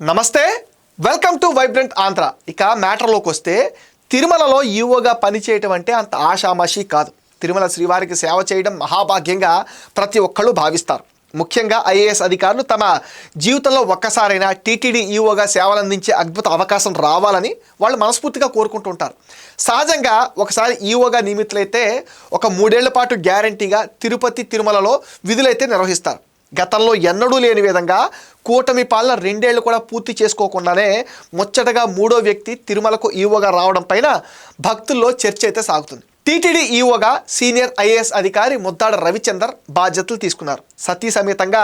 నమస్తే welcome to vibrant Andhra ఇక మ్యాటర్లోకి వస్తే తిరుమలలో ఈవోగా పనిచేయటం అంటే అంత ఆషామాషి కాదు. తిరుమల శ్రీవారికి సేవ చేయడం మహాభాగ్యంగా ప్రతి ఒక్కళ్ళు భావిస్తారు. ముఖ్యంగా ఐఏఎస్ అధికారులు తమ జీవితంలో ఒక్కసారైనా టీటీడీ ఈవోగా సేవలందించే అద్భుత అవకాశం రావాలని వాళ్ళు మనస్ఫూర్తిగా కోరుకుంటుంటారు. సహజంగా ఒకసారి ఈవోగా నియమితులైతే ఒక మూడేళ్ళ పాటు గ్యారంటీగా తిరుపతి తిరుమలలో విధులైతే నిర్వహిస్తారు. గతంలో ఎన్నడూ లేని విధంగా కూటమి పాలన రెండేళ్ళు కూడా పూర్తి చేసుకోకుండానే ముచ్చటగా మూడో వ్యక్తి తిరుమలకు ఈవోగా రావడం పైన భక్తుల్లో చర్చ అయితే సాగుతుంది. టీటీడీ ఈవోగా సీనియర్ ఐఏఎస్ అధికారి ముద్దాడ రవిచందర్ బాధ్యతలు తీసుకున్నారు. సతీ సమేతంగా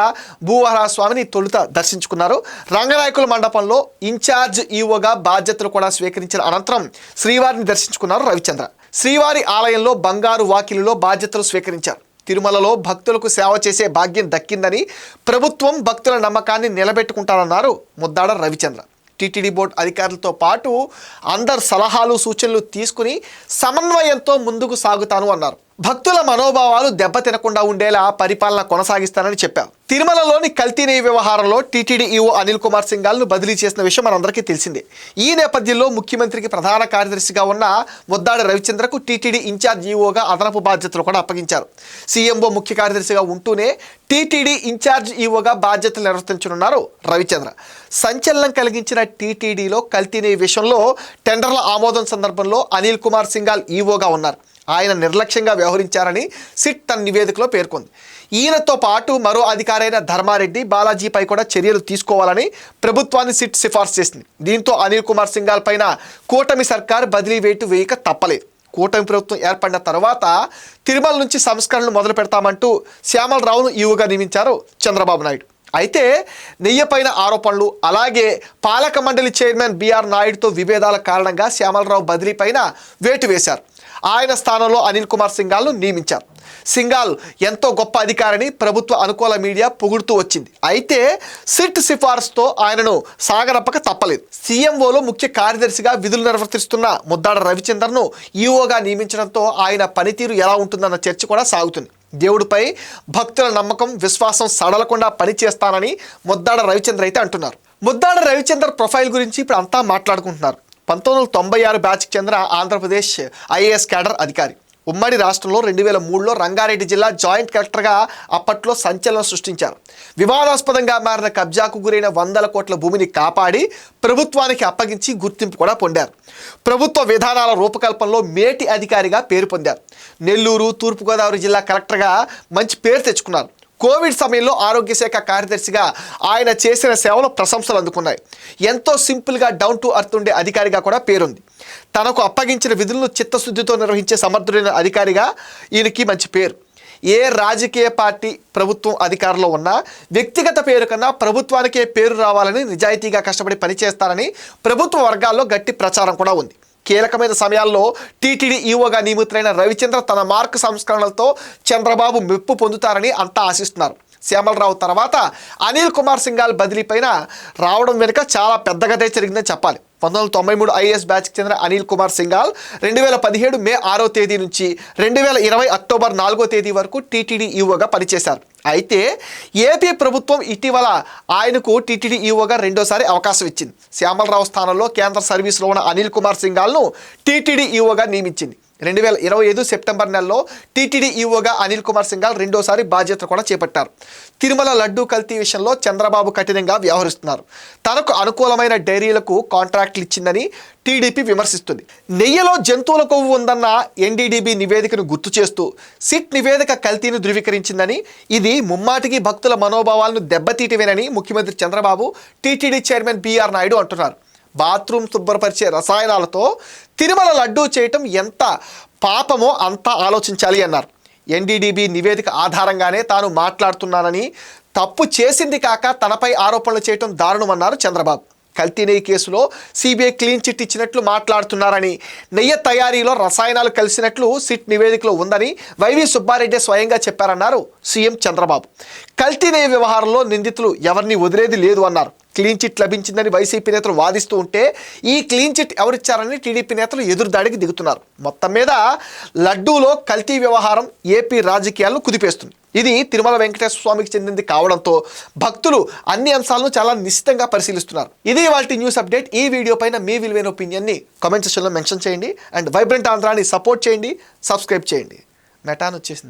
భూవరాహ స్వామిని తొలుత దర్శించుకున్నారు. రంగనాయకుల మండపంలో ఇన్ఛార్జ్ ఈవోగా బాధ్యతలు కూడా స్వీకరించిన అనంతరం శ్రీవారిని దర్శించుకున్నారు రవిచంద్ర. శ్రీవారి ఆలయంలో బంగారు వాకిలిలో బాధ్యతలు స్వీకరించారు. తిరుమలలో భక్తులకు సేవ చేసే భాగ్యం దక్కిందని ప్రభుత్వం భక్తుల నమ్మకాన్ని నిలబెట్టుకుంటారన్నారు ముద్దాడ రవిచంద్ర. టీటీడీ బోర్డు అధికారులతో పాటు అందరు సలహాలు సూచనలు తీసుకుని సమన్వయంతో ముందుకు సాగుతాను అన్నారు. భక్తుల మనోభావాలు దెబ్బతినకుండా ఉండేలా పరిపాలన కొనసాగిస్తానని చెప్పారు తిరుమలలోని కల్తీ వ్యవహారంలో టీటీడీ ఈఓ అనిల్ కుమార్ సింగాల్ను బదిలీ చేసిన విషయం మనందరికీ తెలిసిందే. ఈ నేపథ్యంలో ముఖ్యమంత్రికి ప్రధాన కార్యదర్శిగా ఉన్న ముద్దాడ రవిచంద్రకు టీటీడీ ఇన్ఛార్జ్ ఈఓగా అదనపు బాధ్యతలు కూడా అప్పగించారు. సీఎంఓ ముఖ్య కార్యదర్శిగా ఉంటూనే టీటీడీ ఇన్ఛార్జ్ ఈఓగా బాధ్యతలు నిర్వర్తించనున్నారు రవిచంద్ర. సంచలనం కలిగించిన టీటీడీలో కల్తీ విషయంలో టెండర్ల ఆమోదం సందర్భంలో అనిల్ కుమార్ సింగాల్ ఈఓగా ఉన్నారు. ఆయన నిర్లక్ష్యంగా వ్యవహరించారని సిట్ తన నివేదికలో పేర్కొంది. ఈయనతో పాటు మరో అధికారైన ధర్మారెడ్డి బాలాజీపై కూడా చర్యలు తీసుకోవాలని ప్రభుత్వాన్ని సిట్ సిఫార్సు చేసింది. దీంతో అనిల్ కుమార్ సింగాల్ పైన కూటమి సర్కార్ బదిలీ వేటు వేయక తప్పలేదు. కూటమి ప్రభుత్వం ఏర్పడిన తర్వాత తిరుమల నుంచి సంస్కరణలు మొదలు పెడతామంటూ శ్యామలరావును ఈవుగా నియమించారు చంద్రబాబు నాయుడు. అయితే నెయ్యపైన ఆరోపణలు అలాగే పాలక మండలి చైర్మన్ బీఆర్ నాయుడుతో విభేదాల కారణంగా శ్యామలరావు బదిలీ పైన వేటు వేశారు. ఆయన స్థానంలో అనిల్ కుమార్ సింగాల్ను నియమించారు. సింగాల్ ఎంతో గొప్ప అధికారిని ప్రభుత్వ అనుకూల మీడియా పొగుడుతూ వచ్చింది. అయితే సిట్ సిఫార్సుతో ఆయనను సాగనప్పక తప్పలేదు. సీఎంఓలో ముఖ్య కార్యదర్శిగా విధులు నిర్వర్తిస్తున్న ముద్దాడ రవిచందర్ను ఈఓగా నియమించడంతో ఆయన పనితీరు ఎలా ఉంటుందన్న చర్చ కూడా సాగుతుంది. దేవుడిపై భక్తుల నమ్మకం విశ్వాసం సడలకుండా పనిచేస్తానని ముద్దాడ రవిచంద్ర అయితే అంటున్నారు. ముద్దాడ రవిచంద్ర ప్రొఫైల్ గురించి ఇప్పుడు అంతా మాట్లాడుకుంటున్నారు. పంతొమ్మిది వందల తొంభై ఆరు బ్యాచ్కి చెందిన ఆంధ్రప్రదేశ్ ఐఏఎస్ క్యాడర్ అధికారి. ఉమ్మడి రాష్ట్రంలో రెండు వేల మూడులో రంగారెడ్డి జిల్లా జాయింట్ కలెక్టర్గా అప్పట్లో సంచలనం సృష్టించారు. వివాదాస్పదంగా మారిన కబ్జాకు గురైన వందల కోట్ల భూమిని కాపాడి ప్రభుత్వానికి అప్పగించి గుర్తింపు కూడా పొందారు. ప్రభుత్వ విధానాల రూపకల్పనలో మేటి అధికారిగా పేరు పొందారు. నెల్లూరు తూర్పుగోదావరి జిల్లా కలెక్టర్గా మంచి పేరు తెచ్చుకున్నారు. కోవిడ్ సమయంలో ఆరోగ్య శాఖ కార్యదర్శిగా ఆయన చేసిన సేవలు ప్రశంసలు అందుకున్నాయి. ఎంతో సింపుల్గా డౌన్ టు అర్త్ ఉండే అధికారిగా కూడా పేరుంది. తనకు అప్పగించిన విధులను చిత్తశుద్ధితో నిర్వహించే సమర్థుడైన అధికారిగా ఈయనకి మంచి పేరు. ఏ రాజకీయ పార్టీ ప్రభుత్వం అధికారంలో ఉన్నా వ్యక్తిగత పేరు కన్నా ప్రభుత్వానికే పేరు రావాలని నిజాయితీగా కష్టపడి పనిచేస్తారని ప్రభుత్వ వర్గాల్లో గట్టి ప్రచారం కూడా ఉంది. కీలకమైన సమయాల్లో టీటీడీ ఈవోగా నియమితులైన రవిచంద్ర తన మార్క్ సంస్కరణలతో చంద్రబాబు మెప్పు పొందుతారని అంతా ఆశిస్తున్నారు. శ్యామలరావు తర్వాత అనిల్ కుమార్ సింగాల్ బదిలీ పైన రావడం వెనుక చాలా పెద్దగదే జరిగిందని చెప్పాలి. పంతొమ్మిది వందల తొంభై మూడు ఐఏఎస్ బ్యాచ్కి చెందిన అనిల్ కుమార్ సింగాల్ రెండు వేల పదిహేడు మే ఆరో తేదీ నుంచి రెండు వేల ఇరవై అక్టోబర్ నాలుగో తేదీ వరకు టీటీడీ ఈఓగా పనిచేశారు. అయితే ఏపీ ప్రభుత్వం ఇటీవల ఆయనకు టీటీడీ ఈఓగా రెండోసారి అవకాశం ఇచ్చింది. శ్యామలరావు స్థానంలో కేంద్ర సర్వీసులో ఉన్న అనిల్ కుమార్ సింగాల్ను టీటీడీ ఈఓగా నియమించింది. రెండు వేల ఇరవై ఐదు సెప్టెంబర్ నెలలో టీటీడీ ఈఓగా అనిల్ కుమార్ సింగాల్ రెండోసారి బాధ్యత కూడా చేపట్టారు. తిరుమల లడ్డూ కల్తీ విషయంలో చంద్రబాబు కఠినంగా వ్యవహరిస్తున్నారు. తనకు అనుకూలమైన డైరీలకు కాంట్రాక్ట్లు ఇచ్చిందని టీడీపీ విమర్శిస్తుంది. నెయ్యిలో జంతువుల కొవ్వు ఉందన్న ఎన్డీడీబీ నివేదికను గుర్తు చేస్తూ సిట్ నివేదిక కల్తీని ధృవీకరించిందని ఇది ముమ్మాటికి భక్తుల మనోభావాలను దెబ్బతీయటమేనని ముఖ్యమంత్రి Chandrababu TTD chairman BR Naidu అంటున్నారు. బాత్రూమ్ శుభ్రపరిచే రసాయనాలతో తిరుమల లడ్డూ చేయటం ఎంత పాపమో అంతా ఆలోచించాలి అన్నారు. ఎన్డీడీబీ నివేదిక ఆధారంగానే తాను మాట్లాడుతున్నానని తప్పు చేసింది కాక తనపై ఆరోపణలు చేయటం దారుణమన్నారు చంద్రబాబు. కల్తీ నెయ్యి కేసులో సిబిఐ క్లీన్ చిట్ ఇచ్చినట్లు మాట్లాడుతున్నారని నెయ్యి తయారీలో రసాయనాలు కలిసినట్లు సిట్ నివేదికలో ఉందని వైవి సుబ్బారెడ్డి స్వయంగా చెప్పారన్నారు సీఎం చంద్రబాబు. కల్తీ నెయ్యి వ్యవహారంలో నిందితులు ఎవరిని వదిలేది లేదు అన్నారు. క్లీన్ చిట్ లభించిందని వైసీపీ నేతలు వాదిస్తూ ఉంటే ఈ క్లీన్ చిట్ ఎవరిచ్చారని టీడీపీ నేతలు ఎదురుదాడికి దిగుతున్నారు. మొత్తం మీద లడ్డూలో కల్తీ వ్యవహారం ఏపీ రాజకీయాలను కుదిపేస్తుంది. ఇది తిరుమల వెంకటేశ్వర స్వామికి చెందింది కావడంతో భక్తులు అన్ని అంశాలను చాలా నిశ్చితంగా పరిశీలిస్తున్నారు. ఇది వాళ్ళ న్యూస్ అప్డేట్. ఈ వీడియో పైన మీ విలువైన ఒపీనియన్ని కామెంట్ సెక్షన్లో మెన్షన్ చేయండి. అండ్ వైబ్రెంట్ ఆంధ్రాని సపోర్ట్ చేయండి. సబ్స్క్రైబ్ చేయండి. మెటాన్ వచ్చేసింది.